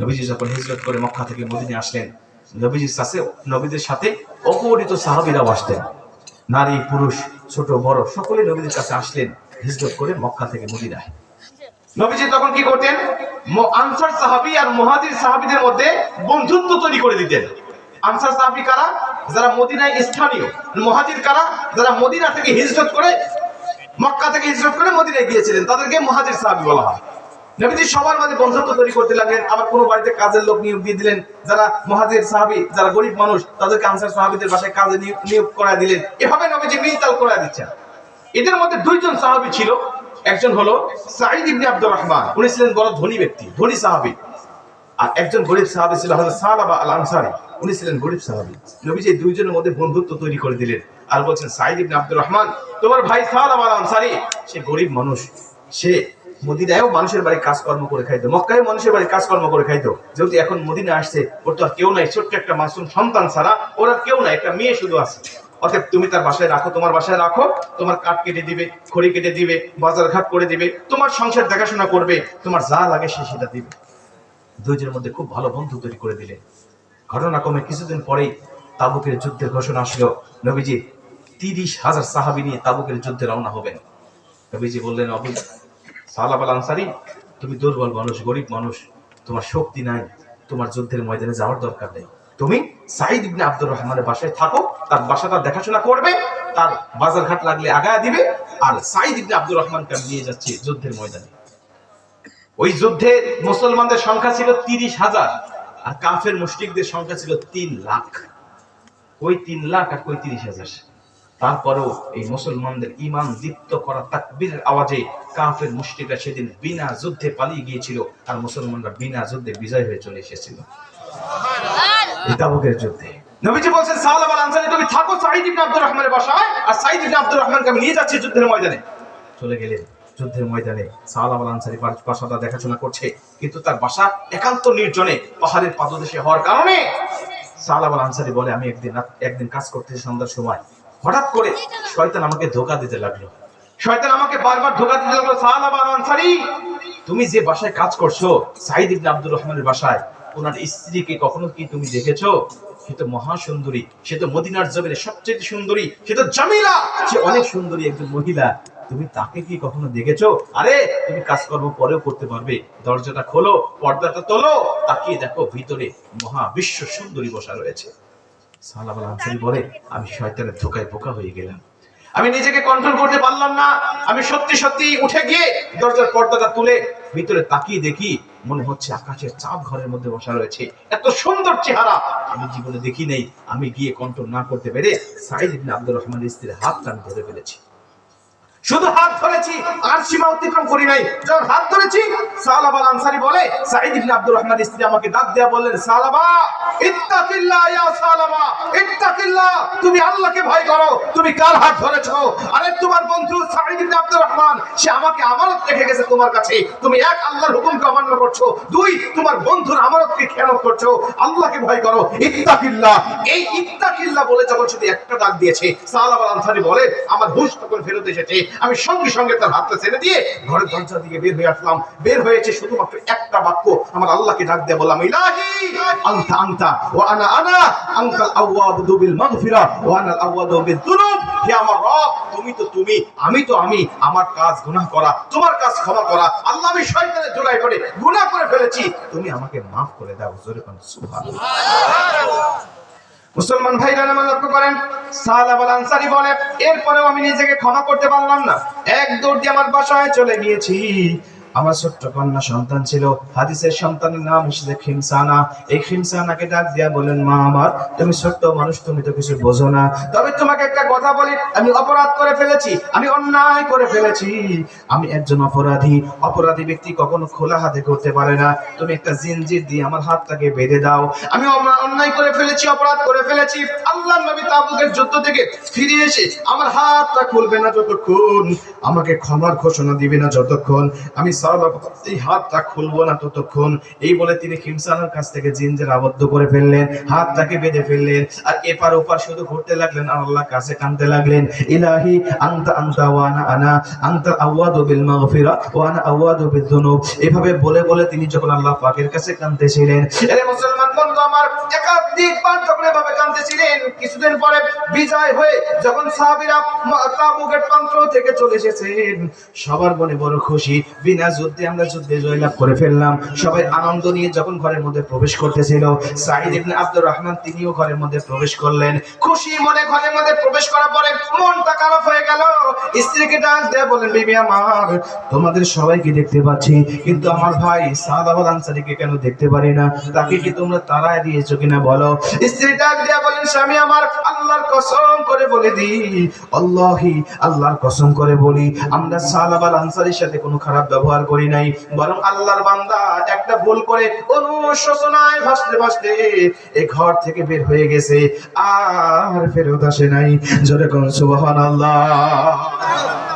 নবীজি যখন হিজরত করে মক্কা থেকে মদিনে আসলেন, নবীজির সাথে, নবীদের সাথে অপরিত সাহাবিরাও আসতেন। নারী, পুরুষ, ছোট, বড়, সকলে নবীদের কাছে আসলেন হিজরত করে মক্কা থেকে মদিনায়। নবীজি তখন কি করতেন? আনসার সাহাবি আর মুহাজির সাহাবিদের মধ্যে বন্ধুত্ব তৈরি করে দিতেন। আনসার সাহাবি কারা? যারা মদিনায় স্থানীয়। মুহাজির কারা? যারা মদিনা থেকে হিজরত করে, মক্কা থেকে হিজরত করে মদিনায় গিয়েছিলেন। তাদেরকে মুহাজির সাহাবি বলা হয়। নবীজি সবার মাঝে বন্ধুত্ব তৈরি করতে লাগলেন। আবার কোনো বাড়িতে কাজের লোক নিয়োগ দিয়ে দিলেন। যারা মহাজির সাহাবি, যারা গরিব মানুষ, তাদেরকে আনসার সাহাবিদের বাসায় কাজে নিয়োগ- করায় দিলেন। এভাবে নবীজি মিলতাল করায় দিচ্ছেন। এদের মধ্যে দুইজন সাহাবি ছিল। একজন হলো সাঈদ ইবনে আব্দুর রহমান। উনি ছিলেন বড় ধনী ব্যক্তি, ধনী সাহাবি। আর একজন গরিব সাহাবি ছিল হযরত সালাবা আল আনসারী উনি ছিলেন গরিব সাহাবি। নবীজি দুইজনের মধ্যে বন্ধুত্ব তৈরি করে দিলেন। আর বলছেন, সাঈদ ইবনে আব্দুর রহমান, তোমার ভাই সালাবা আল আনসারী সে গরিব মানুষ। সে মদিনায়ও মানুষের বাড়ি কাজকর্ম করে খাইতো মক্কায় মানুষের বাড়ি কাজকর্ম করে খাইতো। যেহেতু এখন মদিনা আসছে, ওর তো আর কেউ নাই, ছোট্ট একটা মাসুম সন্তান ছাড়া ওর আর কেউ নাই, একটা মেয়ে শুধু আছে। অতএব তুমি তার বাসায় রাখো, তোমার বাসায় রাখো, তোমার কাঠ কেটে দিবে, খড়ি কেটে দিবে বাজার ঘাট করে দিবে, তোমার সংসার দেখাশোনা করবে, তোমার যা লাগে সে সেটা দিবে। দুইজনের মধ্যে খুব ভালো বন্ধু তৈরি করে দিলেন ঘটনাক্রমে কিছুদিন পরেই তাবুকের যুদ্ধের ঘোষণা আসলো। নবীজি তিরিশ হাজার সাহাবি নিয়ে তাবুকের যুদ্ধে রওনা হবেন। নবীজি বললেন, অবু আল আনসারি, তুমি দুর্বল মানুষ, গরিব মানুষ, তোমার শক্তি নাই, তোমার যুদ্ধের ময়দানে যাওয়ার দরকার নেই। তুমি সাইদ ইবনে আব্দুর রহমানের বাসায় থাকো, তার বাসাটা দেখাশোনা করবে, তার বাজার ঘাট লাগলে আগায় দিবে, আর সাইদ ইবনে আব্দুর রহমানকে নিয়ে যাচ্ছি যুদ্ধের ময়দানে। ওই যুদ্ধে মুসলমানদের সংখ্যা ছিল তিরিশ হাজার, আর কাফের মুশরিকদের সংখ্যা ছিল তিন লাখ। ওই তিন লাখ আর কই তিরিশ হাজার? তারপরেও এই মুসলমানদের ইমান দীপ্ত করা তাকবীরের আওয়াজে কাফের মুশরিকরা সেদিন বিনা যুদ্ধে পালিয়ে গিয়েছিল আর মুসলমানরা বিনা যুদ্ধে বিজয় হয়ে চলে এসেছিল। তাবুকের যুদ্ধে। নবীজি বলছেন আল আনসারী তুমি থাকো সাঈদ ইবনে আব্দুর রহমানের বাসায় আর সাঈদ ইবনে আব্দুর রহমানকে আমি নিয়ে যাচ্ছি যুদ্ধের ময়দানে। চলে গেলেন যুদ্ধের ময়দানে। সাহালাব আল আনসারী বাস- বাসাটা দেখাশোনা করছে কিন্তু তার বাসা একান্ত নির্জনে পাহাড়ের পাদদেশে হওয়ার কারণে। সাহালাব আল আনসারী বলে আমি একদিন একদিন কাজ করতেছি সন্ধ্যার সময়। হঠাৎ করে শয়তান আমাকে ধোকা দিতে লাগল। শয়তান আমাকে বারবার ধোকা দিতে লাগল সাহালাব আল আনসারী। তুমি যে বাসায় কাজ করছ, সাইদ ইবনে আব্দুর রহমানের বাসায়, ওনার স্ত্রীকে কখনো কি তুমি দেখেছ? সে তো মহা সুন্দরী, সে তো মদিনার জমিনে সবচেয়ে সুন্দরী, সে তো জামিলা, সে অনেক সুন্দরী একজন মহিলা। তুমি তাকে কি কখনো দেখেছ? আরে, তুমি কাজকর্ম পরেও করতে পারবে, দরজাটা খোলো, পর্দাটা তোলো, তাকিয়ে দেখো ভিতরে মহা বিশ্ব সুন্দরী বসা রয়েছে। আমি শয়তানের ধোকায় বোকা হয়ে গেলাম। আমি নিজেকে কন্ট্রোল করতে পারলাম না। আমি সত্যি সত্যি উঠে গিয়ে দরজার পর্দাটা তুলে ভিতরে তাকিয়ে দেখি, মনে হচ্ছে আকাশের চাপ ঘরের মধ্যে বসা রয়েছে। এত সুন্দর চেহারা। আমি জীবনে দেখি নেই, আমি গিয়ে কন্ট্রোল না করতে পেরে সাইদ ইবনে আব্দুর রহমানের স্ত্রীর হাত টান ধরে ফেলেছি। শুধু হাত ধরেছি, আর সীমা অতিক্রম করি নাই। যখন হাত ধরেছি সালাবা আনসারি বলে, সাঈদ ইবনে আব্দুর রহমান স্ত্রী আমাকে ডাক দেয়া বললেন, সালাবা, ইত্তাকিল্লাহ ইয়া সালাবা, ইত্তাকিল্লাহ, তুমি আল্লাহকে ভয় করো, তুমি কার হাত ধরেছো? আরে, তোমার বন্ধু সাঈদ ইবনে আব্দুর রহমান, সে আমাকে আমানত রেখে গেছে তোমার কাছে। তুমি এক আল্লাহর হুকুমকে অমান্য করছ, দুই, তোমার বন্ধুর আমানতকে খেয়ানত করছ। আল্লাহকে ভয় করো, ইত্তাকিল্লাহ। এই ইত্তাকিল্লাহ বলে যখন শুধু একটা ডাক দিয়েছে সালাবা আনসারি বলে, আমার হুশ তখন ফেরত এসেছে। আমি সঙ্গে সঙ্গে তার হাতটা ছেড়ে দিয়ে ঘরের দরজা দিকে বের হয়ে আসলাম। বের হয়েছে শুধুমাত্র একটা বাক্য, আমার আল্লাহকে ডাক দিয়ে বললাম, ইলাহি, আনতা আনতা, ওয়া আনা আনা, আনতাল আওয়াবু বিল মাগফিরা, ওয়া আনা আল আওয়াদু বিল যুনুব হে আমার রব, তুমি তো তুমি, আমি তো আমি, আমার কাজ গুনাহ করা, তোমার কাজ ক্ষমা করা, আল্লাহ আমি শয়তানের জোড়ায় পড়ে গুনাহ করে ফেলেছি, তুমি আমাকে মাফ করে দাও। জোরে কোন সুবহানাল্লাহ। মুসলমান ভাইরা আমার লক্ষ্য করেন সাহাব আল আনসারি বলে, এরপরেও আমি নিজেকে ক্ষমা করতে পারলাম না। এক দৌড় দিয়ে আমার বাসায় চলে গিয়েছি। আমার ছোট্ট কন্যা সন্তান ছিল। হাদিসের সন্তানের নাম এসেছে খিমসানা। এই খিমসানাকে ডাক দিয়া বলেন মা আমার, তুমি ছোট্ট মানুষ, তুমি তো কিছু বোঝো না। তবে তোমাকে একটা কথা বলি, আমি অপরাধ করে ফেলেছি, আমি অন্যায় করে ফেলেছি। আমি একজন অপরাধী। অপরাধী ব্যক্তি কখনো খোলা হাতে করতে পারে না। তুমি একটা জিনজির দিয়ে আমার হাতটাকে বেঁধে দাও। আমি অন্যায় করে ফেলেছি, অপরাধ করে ফেলেছি। আল্লাহ নবী তাবুকের যুদ্ধ থেকে ফিরে এসে আমার হাতটা খুলবে না যতক্ষণ। আমাকে ক্ষমার ঘোষণা দিবে না যতক্ষণ। আমি হাতটা খুলবো না ততক্ষণ। এই বলে তিনি কাছ থেকে জিনজের আবদ্ধ করে ফেললেন, হাতটাকে বেঁধে ফেললেন আর এপার ওপার শুধু ঘুরতে লাগলেন আর আল্লাহ কাছে কানতে লাগলেন। ইলাহি ওয়ানা আনা বিল মাগফিরা ওয়ানা আওয়াদু বিযুনুব এভাবে বলে বলে তিনি যখন আল্লাহ পাকের কাছে কাঁদতেছিলেন, এরে মুসলমান বন্ধু আমার, একাধিক কিছুদিন পরে বিজয় হয়ে যখন সাহাবীরা তাবুকের থেকে চলে এসেছেন, সবার মনে বড় খুশি, বিনা যুদ্ধে আমরা যুদ্ধে জয়লাভ করে ফেললাম। সবাই আনন্দ নিয়ে যখন ঘরের মধ্যে প্রবেশ করতেছিল সাইদ ইবনে আব্দুর রহমান তিনিও ঘরের মধ্যে প্রবেশ করলেন। খুশি মনে ঘরের মধ্যে প্রবেশ করার পরে মনটা খারাপ হয়ে গেল। স্ত্রীকে ডাক দেয়া বলেন বিবি আমার, তোমাদের সবাইকে দেখতে পাচ্ছি, কিন্তু আমার ভাই সাদ আবাদ আনসারিকে কেন দেখতে পারি না? তাকে কি তোমরা তারায় দিয়েছ কিনা বলো? স্ত্রী ডাক দেয়া বলেন স্বামী আমার, আল্লাহর কসম করে বলে দি আল্লাহি আল্লাহর কসম করে বলি, আমরা সালাব আল আনসারির সাথে কোনো খারাপ ব্যবহার করি নাই। বরং আল্লাহর বান্দা একটা ভুল করে অনুশোচনায় ভাসতে ভাসতে এ ঘর থেকে বের হয়ে গেছে, আর ফেরত আসে নাই। জোরে কোন, সুবহানাল্লাহ।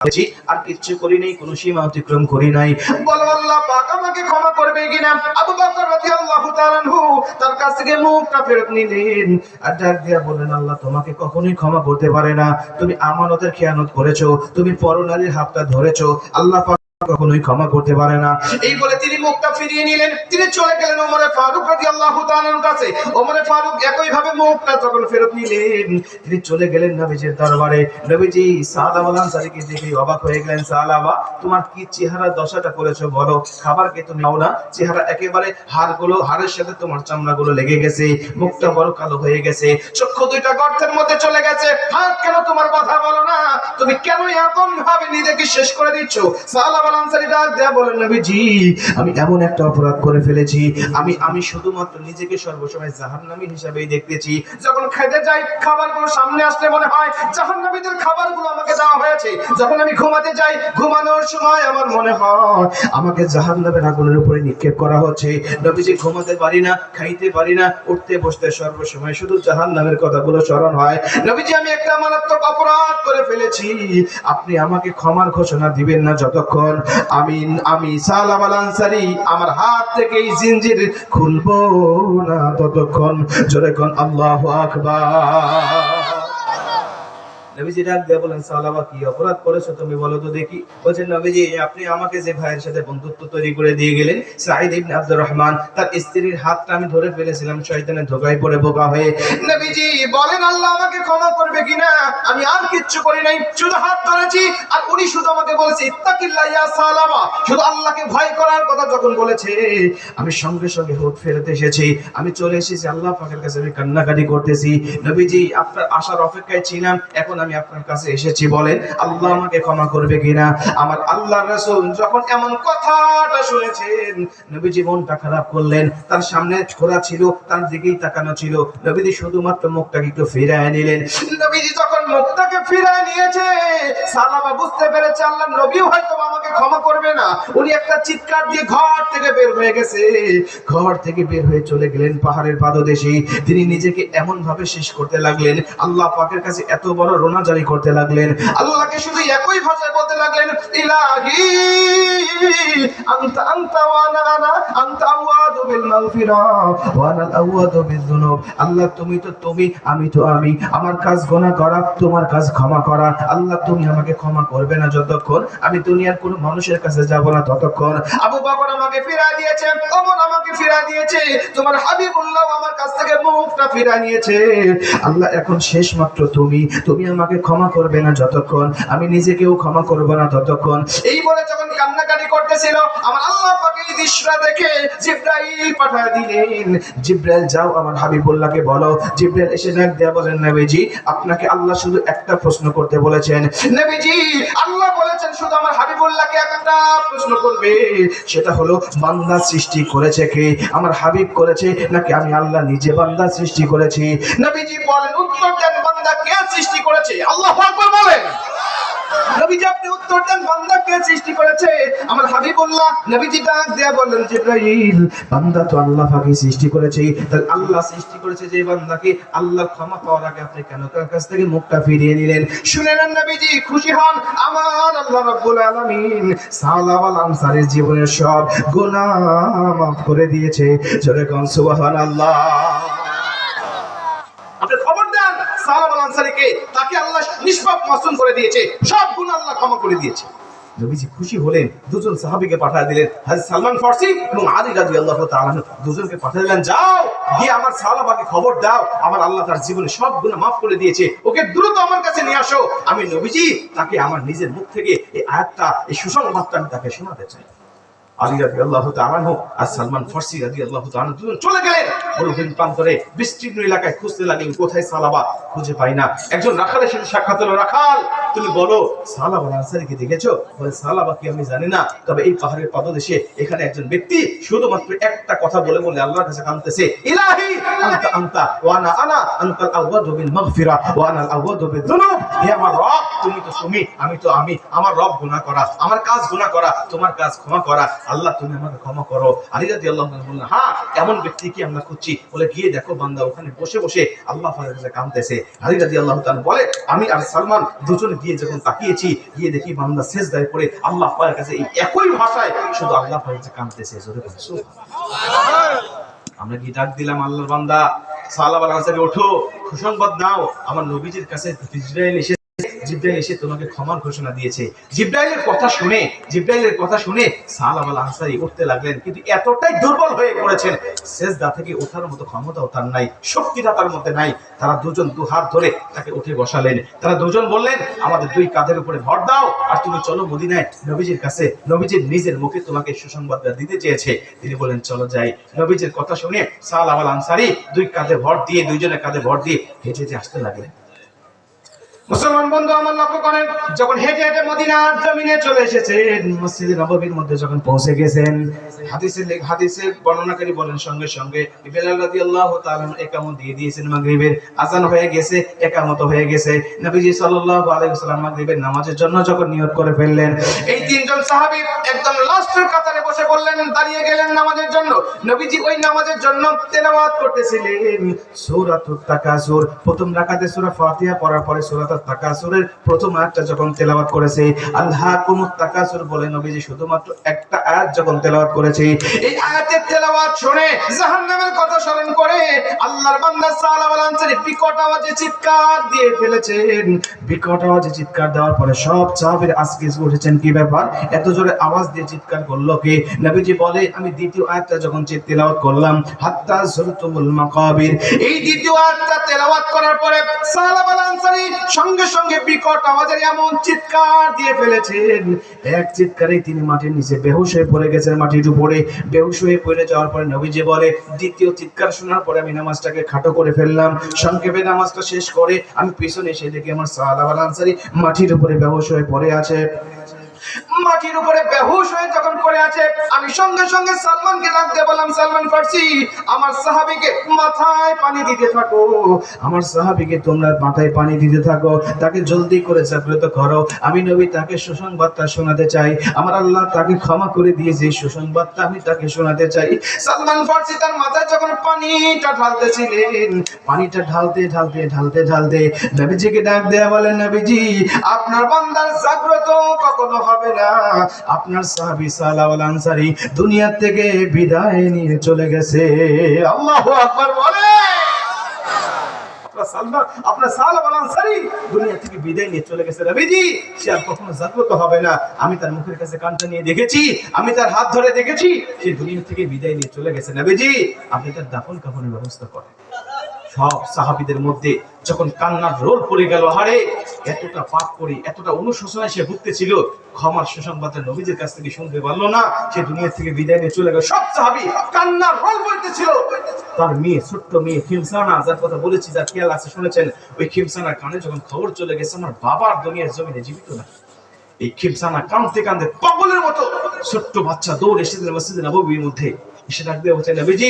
আর করি নাই সীমা অতিক্রম করি নাই। আল্লাহ পাক আমাকে ক্ষমা করবে কিনা? আবু বকর রাদিয়াল্লাহু তার কাছ থেকে মুখটা ফেরত নিলেন। আর ডাক দিয়া বললেন, আল্লাহ তোমাকে কখনোই ক্ষমা করতে পারে না। তুমি আমানতের খেয়ানত করেছ, তুমি পরনারীর হাতটা ধরেছো। আল্লাহ পাক কখনোই ক্ষমা করতে পারে না। এই বলে তিনি মুখটা ফিরিয়ে নিলেন। তিনি চলে গেলেন ওমরে ফারুক রাদিয়াল্লাহু তাআলার কাছে। ওমরে ফারুক একই ভাবে মুখটা যখন ফেরত নিলেন, তিনি চলে গেলেন নবীজির দরবারে। নবীজি সাহাবা আনসারীকে দেখে অবাক হয়ে গেলেন। সাহাবা তোমার কি চেহারা দশাটা করেছ বলো? খাবার কে তুমি নাও না চেহারা একেবারে হাড়গুলো, হাড়ের সাথে তোমার চামড়াগুলো লেগে গেছে। মুখটা বড় কালো হয়ে গেছে। চক্ষু দুইটা গর্তের মধ্যে চলে গেছে। হাত কেন তোমার কথা বলো না? তুমি কেন এরকম ভাবে নিজেকে শেষ করে দিচ্ছ? সাহাবা আমি এমন একটা অপরাধ করে ফেলেছি, আমি আমি শুধুমাত্র নিজেকে সর্বসময় জাহান্নামী হিসাবেই দেখতেছি। যখন খেতে যাই, খাবারগুলো সামনে আসলে মনে হয় জাহান্নামীদের খাবারগুলো আমাকে দেওয়া হয়েছে। যখন আমি ঘুমাতে যাই, ঘুমানোর সময় আমার মনে হয় আমাকে জাহান্নামের আগুনের উপরে নিক্ষেপ করা হচ্ছে। নবীজি, ঘুমাতে পারি না, খাইতে পারি না, উঠতে বসতে সর্বসময় শুধু জাহান্নামের কথাগুলো স্মরণ হয়। নবীজি, আমি একটা মারাত্মক অপরাধ করে ফেলেছি। আপনি আমাকে ক্ষমার ঘোষণা দিবেন না যতক্ষণ আমি আমি সালাম আনসারি, আমার হাত থেকে এই জিনজির খুলবো না ততক্ষণ। জোরে কোন আল্লাহ আকবার। নবীজি ডাক দিয়ে বলেন সালাবা কি অপরাধ করেছ তুমি বলো তো দেখি। বলছেন, নবীজি, আপনি আমাকে যে ভাইয়ের সাথে বন্ধুত্ব তৈরি করে দিয়ে গেলেন সাইদ ইবনে আব্দুর রহমান, তার স্ত্রীর হাতটা আমি ধরে ফেলেছিলাম, শয়তানের ধোকায় পড়ে বোকা হয়ে। নবীজি বলেন, আল্লাহ আমাকে ক্ষমা করবে কিনা? আমি আর কিচ্ছু করি নাই, শুধু হাত ধরেছি উনি শুধু আমাকে বলেছে, ইত্তাকিল্লাহ ইয়া সালামা। শুধু আল্লাহকে ভয় করার কথা যখন বলেছে, আমি সঙ্গে সঙ্গে হুট ফেরত এসেছি। আমি চলে এসেছি আল্লাহ পাকের কাছে, আমি কান্নাকাটি করতেছি। নবীজি, আপনার আসার অপেক্ষায় ছিলাম, এখন আমি আপনার কাছে এসেছি। বলেন, আল্লাহ আমাকে ক্ষমা করবে কিনা? আমার আল্লাহ রাসূল যখন এমন কথাটা শুনেছেন, নবীজি মনটা খারাপ করলেন। তার সামনে ঘোড়া ছিল, তার দিকেই তাকানো ছিল। নবীজি শুধুমাত্র মুখটাকে একটু ফিরায় নিলেন। নবীজি যখন মুখটাকে ফিরায় নিয়েছে, সালামা বুঝতে পেরেছে আল্লাহ নবীও হয়তো আমাকে ক্ষমা করবে না। উনি একটা চিৎকার দিয়ে ঘর থেকে বের হয়ে গেছে। ঘর থেকে বের হয়ে চলে গেলেন পাহাড়ের পাদদেশে। তিনি নিজেকে এমন ভাবে শেষ করতে লাগলেন। আল্লাহ পাকের কাছে এত বড় রোনা জারি করতে লাগলেন। আল্লাহকে শুধু একই ভাষায় বলতে লাগলেন, ইলাহি, আনতা আনতা ওয়া আনা আনা, আনতা আওয়াদু বিল মাগফিরা ওয়া আনা বিল যুনুব। আল্লাহ, তুমি তো, তুমি, আমি তো, আমি। আমার কাজ গোনা করা, তোমার কাজ ক্ষমা করা। আল্লাহ, তুমি আমাকে ক্ষমা করবে না যতক্ষণ আমি দুনিয়ার কোনো মানুষের কাছে যাব না ততক্ষণ। আবু বকর আমাকে ফিরা দিয়েছে, ওমর আমাকে ফিরা দিয়েছে। তোমার হাবিবুল্লাহ আমার কাছ থেকে মুখটা ফিরা নিয়েছে। আল্লাহ, এখন শেষ মাত্র তুমি। তুমি আমাকে ক্ষমা করবে না যতক্ষণ। আমি নিজেকেও ক্ষমা করব না ততক্ষণ। এই বলে যখন কান্নাকাটি করতেছিল, আমার আল্লাহ পাকে এই দৃশ্যটা দেখে জিব্রাইল দিলেন। জিব্রাইল, যাও আমার হাবিবুল্লাহকে বলো। জিব্রাইল এসে ডাক দেয়া বলেন আপনাকে আল্লাহ শুধু একটা প্রশ্ন করতে বলেছেন। নবীজি, আল্লাহ বলেছেন শুধু আমার হাবিবুল্লাহকে একটা প্রশ্ন করবে। সেটা হলো, বান্দা সৃষ্টি করেছে কে? আমার হাবিব করেছে? নাকি আমি আল্লাহ নিজে বান্দা সৃষ্টি করেছি? নবীজি বলেন, উত্তর দেন বান্দা কে সৃষ্টি করেছে? আল্লাহ আকবার বলেন। নবীজি, আপনি উত্তর দেন, বান্দা কে সৃষ্টি করেছে? আমার হাবিবুল্লাহ নবীজি ডাক দেয়া বললেন, জিব্রাইল, বান্দা তো আল্লাহ পাকই সৃষ্টি করেছে। তাহলে আল্লাহ সৃষ্টি করেছে যে বান্দাকে, আল্লাহ ক্ষমা পাওয়ার আগে আপনি কেন তার কাছ থেকে মুখটা ফিরিয়ে নিলেন? শুনে নেন নবীজি, খুশি হন। আমার আল্লাহ রাব্বুল আলামিন সালাম আল আনসারের জীবনের সব গুনাহ মাফ করে দিয়েছে। জোরে কোন, সুবহানাল্লাহ। সালাম আনসারীকে তাকে আল্লাহ নিষ্পাপ মাসুম করে দিয়েছে। সব গুণ আল্লাহ ক্ষমা করে দিয়েছে। নবীজি খুশি হলেন, দুজন সাহাবীকে দিলেন, হাজরত সালমান ফারসি এবং আলী রাদিয়াল্লাহু তাআলা আনহু। দুজনকে দিলেন, যাও, গিয়ে আমার সাহাবাকে খবর দাও। আমার আল্লাহ তার জীবনে সব গুনাহ মাফ করে দিয়েছে। ওকে দ্রুত আমার কাছে নিয়ে আসো। আমি নবীজি তাকে আমার নিজের মুখ থেকে এই আয়াতটা, এই সুসংবাদটা আমি তাকে শোনাতে চাই। আলী রাজি আল্লাহ তালানহ আর সালমান ফার্সি রাজি আল্লাহ তালান দুজন চলে গেলেন। মরুভূমি প্রান্তরে বিস্তীর্ণ এলাকায় খুঁজতে লাগলেন, কোথায় সালাবা খুঁজে পাই না। একজন রাখালের সাথে সাক্ষাৎ হলো, রাখাল, তুমি বলো সালাবা আনসারিকে দেখেছ? বলে, সালাবা কি আমি জানি না, তবে এই পাহাড়ের পাদদেশে এখানে একজন ব্যক্তি শুধুমাত্র একটা কথা বলে বলে আল্লাহর কাছে কাঁদতেছে। ইলাহি আনতা আনতা ওয়ানা আনা আনতাল বিল মাগফিরা হে আমার রব তুমি তো তুমি আমি তো আমি। আমার রব গুনাহ করা আমার কাজ গুনাহ করা তোমার কাজ ক্ষমা করা। আল্লাহ তুমি আমাকে ক্ষমা করো। আলী রাজি আল্লাহ বললেন হ্যাঁ এমন আমরা খুঁজছি? বলে গিয়ে দেখো বান্দা ওখানে বসে বসে আল্লাহ পাকের কাছে কাঁদতেছে। আলী আল্লাহ তাআলা বলে আমি আর সালমান দুজন গিয়ে যখন তাকিয়েছি গিয়ে দেখি বান্দা শেষ সেজদায় পড়ে আল্লাহ পাকের কাছে এই একই ভাষায় শুধু আল্লাহ পাকের কাছে বলে, সুবহানাল্লাহ। আমরা কি ডাক দিলাম আল্লাহর বান্দা? সালাবাল আল আনসারি ওঠো সুসংবাদ নাও। আমার নবীজির কাছে ইসরায়েল এসে জিব্রাইল এসে তোমাকে ক্ষমার ঘোষণা দিয়েছে। জিব্রাইলের কথা শুনে, জিব্রাইলের কথা শুনে সালাম আল আনসারি উঠতে লাগলেন, কিন্তু এতটাই দুর্বল হয়ে পড়েছেন, সেজদা থেকে ওঠার মতো ক্ষমতাও তার নাই, শক্তিটা তার মধ্যে নাই। তারা দুজন দু হাত ধরে তাকে উঠে বসালেন। তারা দুজন বললেন, আমাদের দুই কাঁধের উপরে ভর দাও, আর তুমি চলো মদিনায় নবীজির কাছে, নবীজির নিজের মুখে তোমাকে সুসংবাদটা দিতে চেয়েছে। তিনি বলেন চলো যাই। নবীজির কথা শুনে সালাম আল আনসারি দুই কাঁধে ভর দিয়ে, দুইজনের কাঁধে ভর দিয়ে হেঁটে হেঁটে আসতে লাগলেন। মুসলমান বন্ধু, আমার লক্ষ্য করেন, যখন হেঁটে হেঁটে মদিনার জমিনে চলে এসেছেন, মসজিদে নববীর মধ্যে যখন পৌঁছে গেছেন, হাদিসে হাদিসে বর্ণনাকারী বলেন, সঙ্গে সঙ্গে বেলাল তাআলা একামত দিয়ে দিয়েছেন মাগরিবের, আজান হয়ে গেছে, একামত হয়ে গেছে। নবীজি সাল্লাল্লাহু আলাইহি ওয়াসাল্লাম মাগরিবের নামাজের জন্য যখন নিয়ত করে ফেললেন, এই তিনজন সাহাবী একদম লাস্টের কাতারে বসে পড়লেন দাঁড়িয়ে গেলেন নামাজের জন্য। নবীজি ওই নামাজের জন্য তেলাওয়াত করতেছিলেন। সূরাতুত তাকাসুর, প্রথম রাকাতে সূরা ফাতিহা পড়ার পরে তাকাসুরের প্রথম আয়াতটা যখন তেলাওয়াত করেছে, আল্লাহ কুমুত তাকাসুর বলে, নবীজি শুধুমাত্র একটা আয়াত যখন তেলাওয়াত করেছে, এই আয়াতের তেলাওয়াত শুনে জাহান্নামের কথা স্মরণ করে আল্লাহর বান্দা সালাম আল বিকট আওয়াজে চিৎকার দিয়ে ফেলেছেন। বিকট আওয়াজে চিৎকার দেওয়ার পরে সব সাহাবীর আজকে উঠেছেন কি ব্যাপার? এত জোরে আওয়াজ দিয়ে চিৎকার করল কে? নবীজি বলে, আমি দ্বিতীয় আয়াতটা যখন তেলাওয়াত করলাম, হাত্তা জুরতুমুল মাকাবির। এই দ্বিতীয় আয়াতটা তেলাওয়াত করার পরে সালাম আল সঙ্গে সঙ্গে বিকট আওয়াজের এমন চিৎকার দিয়ে ফেলেছেন। এক চিৎকারে তিনি মাটির নিচে বেহুশ হয়ে পড়ে গেছেন, মাটির উপরে বেহুশ হয়ে পড়ে যাওয়ার পরে নবীজি বলে, দ্বিতীয় চিৎকার শোনার পরে আমি নামাজটাকে খাটো করে ফেললাম। সংক্ষেপে নামাজটা শেষ করে আমি পিছনে এসে দেখি আমার সাহাবাল আনসারি মাটির উপরে ব্যবসায় পড়ে আছে। মাটির উপরে বেহুশ হয়ে যখন পড়ে আছে, আমি সঙ্গে সঙ্গে সালমানকে ডাক দিয়ে বললাম, সালমান ফার্সি, আমার সাহাবীকে মাথায় পানি দিতে থাকো। আমার সাহাবীকে তোমরা মাথায় পানি দিতে থাকো। তাকে জলদি করে জাগ্রত করো। আমি নবী তাকে সুসংবাদটা শোনাতে চাই। আমার আল্লাহ তাকে ক্ষমা করে দিয়েছে এই সুসংবাদটা আমি তাকে শোনাতে চাই। সালমান ফার্সি তার মাথায় যখন পানিটা ঢালতেছিলেন, পানিটা ঢালতে ঢালতে ঢালতে ঢালতে নবীজিকে ডাক দেয়া বলেন, নবীজি, আপনার বান্দার জাগ্রত কখনো হবে না। আপনার সাহাবী সালাহ আনসারি দুনিয়া থেকে বিদায় নিয়ে চলে গেছে। আকবার বলে। দুনিয়া থেকে বিদায় নিয়ে চলে গেছে সে আর কখনো হবে না। আমি তার মুখের কাছে কানটা নিয়ে দেখেছি, আমি তার হাত ধরে দেখেছি, সে দুনিয়া থেকে বিদায় নিয়ে চলে গেছে নবীজি আপনি তার দাফন কাফনের ব্যবস্থা করেন। সব সাহাবিদের মধ্যে যখন কান্নার রোল পড়ে গেল হারে এতটা পাপ করি, এতটা অনুশোচনায় সে ভুগতেছিল, ক্ষমার সুসংবাদটা নবীদের কাছ থেকে শুনতে পারল না, সে দুনিয়া থেকে বিদায় নিয়ে চলে গেল। সব সাহাবি কান্নার রোল পড়তেছিল তার মেয়ে, ছোট্ট মেয়ে খিমসানা, যার কথা বলেছি, যার খেয়াল আছে, শুনেছেন? ওই খিমসানার কানে যখন খবর চলে গেছে, আমার বাবার দুনিয়ার জমিনে জীবিত না। এই খিমসানা কাঁদতে কাঁদতে পাগলের মতো ছোট্ট বাচ্চা দৌড় এসেছিল মসজিদে নববীর মধ্যে। এসে ডাক দিয়ে বলছে নবীজি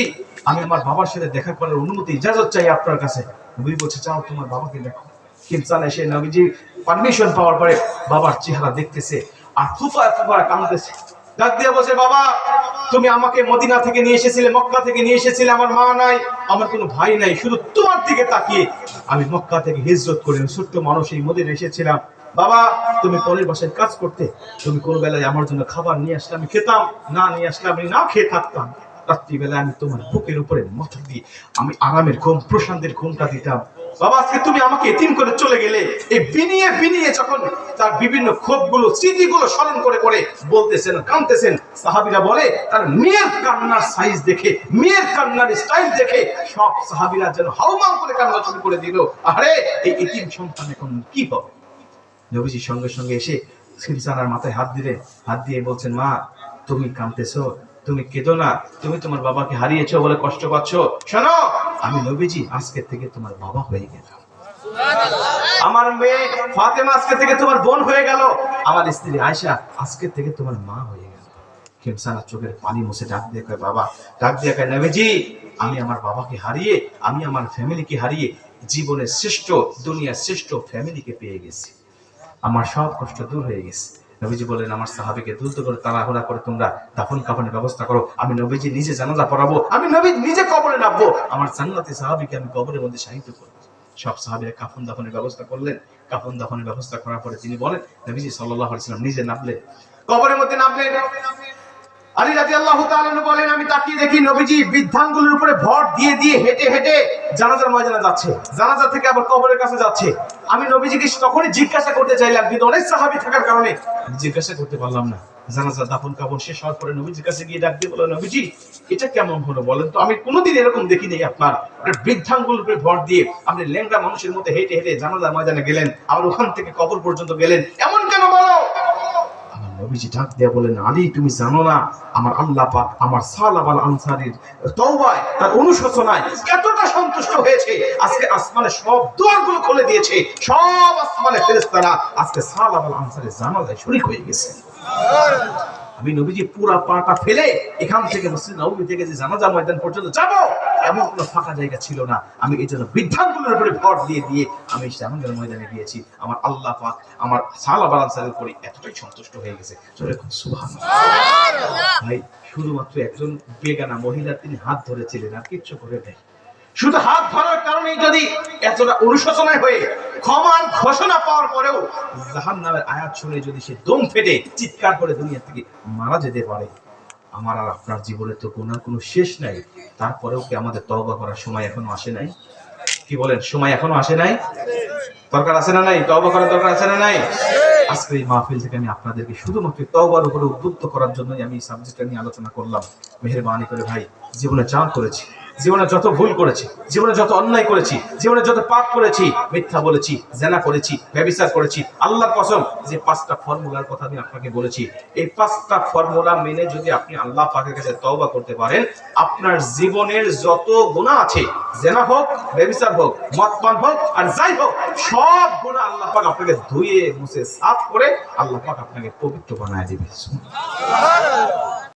আমি আমার বাবার সাথে দেখা করার অনুমতি, ইজাজত চাই আপনার কাছে। নবী বলছে, চাও, তোমার বাবাকে দেখো। খিমসানা এসে, নবীজি পারমিশন পাওয়ার পরে বাবার চেহারা দেখতেছে আর ফুফা ফুফা বাবা, তুমি আমাকে মদিনা থেকে নিয়ে এসেছিলে, মক্কা থেকে নিয়ে এসেছিলে, আমার মা নাই, আমার কোনো ভাই নাই, শুধু তোমার দিকে তাকিয়ে আমি মক্কা থেকে হিজরত করে ছোট্ট এসেছিলাম। বাবা, তুমি পরের বাসায় কাজ করতে, তুমি কোন বেলায় আমার জন্য খাবার নিয়ে আসলে আমি খেতাম, না নিয়ে আসলে আমি না খেয়ে থাকতাম? রাত্রিবেলায় আমি তোমার বুকের উপরে মাথা আমি আরামের ঘুম, প্রশান্তের ঘুমটা দিতাম। বাবা, আজকে তুমি আমাকে এতিম করে চলে গেলে, এই বিনিয়ে বিনিয়ে যখন তার বিভিন্ন ক্ষোভগুলো, স্মৃতিগুলো স্মরণ করে করে বলতেছেন সাহাবিরা বলে, তার মেয়ের কান্নার সাইজ দেখে, মেয়ের কান্নার স্টাইল দেখে সব সাহাবিরা যেন হাউমাউ করে কান্না শুরু করে দিল। আরে এই এতিম সন্তান এখন কি হবে? নবীজি সঙ্গে সঙ্গে এসে সিমসানার মাথায় হাত দিলে হাত দিয়ে বলছেন, মা, তুমি কাঁদতেছো? তুমি কেঁদো না তুমি তোমার বাবাকে হারিয়েছো বলে কষ্ট পাচ্ছ। শোনো আমি নবীজি আজকের থেকে তোমার বাবা হয়ে গেলাম। আমার মেয়ে ফাতেমা আজকে থেকে তোমার বোন হয়ে গেল। আমার স্ত্রী আয়সা আজকে থেকে তোমার মা হয়ে গেল। খেমসানা চোখের পানি মুছে ডাক দিয়ে কয় বাবা ডাক দিয়ে কয় নবীজি আমি আমার বাবাকে হারিয়ে আমি আমার ফ্যামিলিকে হারিয়ে জীবনের শ্রেষ্ঠ দুনিয়ার শ্রেষ্ঠ ফ্যামিলিকে পেয়ে গেছি। আমার সব কষ্ট দূর হয়ে গেছে। নবীজি বলেন আমার সাহাবিকে দ্রুত করে তাড়াহুড়া করে তোমরা দাফন কাফনের ব্যবস্থা করো। আমি নবীজি নিজে জানাজা পড়াবো, আমি নবী নিজে কবরে নামবো। আমার জান্নাতি সাহাবিকে আমি কবরের মধ্যে সাহিত্য করব। সব সাহাবিরা কাফন দাফনের ব্যবস্থা করলেন। কাফন দাফনের ব্যবস্থা করার পরে তিনি বলেন, নবীজি সাল্লাল্লাহু আলাইহি সাল্লাম নিজে নামলেন। কবরের মধ্যে নামলেন। আলী রাদিয়াল্লাহু তাআলা বলেন, আমি তাকিয়ে দেখি নবীজি বৃদ্ধাঙ্গুলের উপরে ভর দিয়ে দিয়ে হেঁটে হেঁটে জানাজার ময়দানে যাচ্ছে। জানাজা থেকে আবার কবরের কাছে যাচ্ছে। আমি নবীজিকে তখনই জিজ্ঞাসা করতে চাইলাম, কিন্তু অনেক সাহাবি থাকার কারণে জিজ্ঞাসা করতে পারলাম না। জানাজা দাফন কাপন শেষ হওয়ার পরে নবীজির কাছে গিয়ে ডাক দিয়ে নবীজি, এটা কেমন হলো বলেন তো? আমি কোনোদিন এরকম দেখিনি আপনার। বৃদ্ধাঙ্গুল ভর দিয়ে আপনি ল্যাংড়া মানুষের মধ্যে হেঁটে হেঁটে জানাজার ময়দানে গেলেন, আবার ওখান থেকে কবর পর্যন্ত গেলেন। এমন নবীজি ডাক দিয়া বলেন, আলী, তুমি জানো না, আমার আল্লাহ পাক আমার সালাব আল আনসারীর তওবায় তার অনুশোচনায় এতটা সন্তুষ্ট হয়েছে। আজকে আসমানে সব দুয়ারগুলো খুলে দিয়েছে, সব আসমানে ফেরেশতারা আজকে সালাব আল আনসারীর জানাজায় শরীক হয়ে গেছে। আমি নবীজি পুরা পাটা ফেলে এখান থেকে মসজিদ নবী থেকে যে জানাজা ময়দান পর্যন্ত যাব এমন কোনো ফাঁকা জায়গা ছিল না। আমি এই জন্য বৃদ্ধাঙ্গুলের উপরে ভর দিয়ে দিয়ে আমি জানাজার ময়দানে গিয়েছি। আমার আল্লাহ পাক আমার সালা বালান্সারের উপরে এতটাই সন্তুষ্ট হয়ে গেছে। ভাই শুধুমাত্র একজন বেগানা মহিলা তিনি হাত ধরেছিলেন আর কিচ্ছু করে দেয় শুধু হাত ধরার কারণে যদি এতটা অনুশোচনায় হয়ে ক্ষমার ঘোষণা পাওয়ার পরেও জাহান নামের আয়াত শুনে যদি সে দম ফেটে, চিৎকার করে দুনিয়া থেকে মারা যেতে পারে, আমার আর আপনার জীবনে তো গুনার কোনো শেষ নাই। তারপরেও কি আমাদের তওবা করার সময় এখনও আসে নাই? কি বলেন, সময় এখনও আসে নাই? দরকার আছে না নাই? তওবা করার দরকার আছে না নাই? আজকে এই মাহফিল থেকে আমি আপনাদেরকে শুধুমাত্র তওবার উপরে উদ্বুদ্ধ করার জন্যই আমি এই সাবজেক্টটা নিয়ে আলোচনা করলাম। মেহেরবানি করে ভাই, জীবনে যা করেছি। জীবনে যত ভুল করেছি, জীবনে যত অন্যায় করেছি, জীবনে যত পাপ করেছি, মিথ্যা বলেছি, জেনা করেছি, ব্যবিচার করেছি, আল্লাহর কসম, যে পাঁচটা ফর্মুলার কথা আমি আপনাকে বলেছি, এই পাঁচটা ফর্মুলা মেনে যদি আপনি আল্লাহ পাকের কাছে তওবা করতে পারেন, আপনার জীবনের যত গুণা আছে, জেনা হোক, ব্যবিচার হোক, মদপান হোক, আর যাই হোক, সব গুনাহ আল্লাহ পাক আপনাকে ধুয়ে, মুছে, সাফ করে আল্লাহ পাক আপনাকে পবিত্র বানায় দিবে।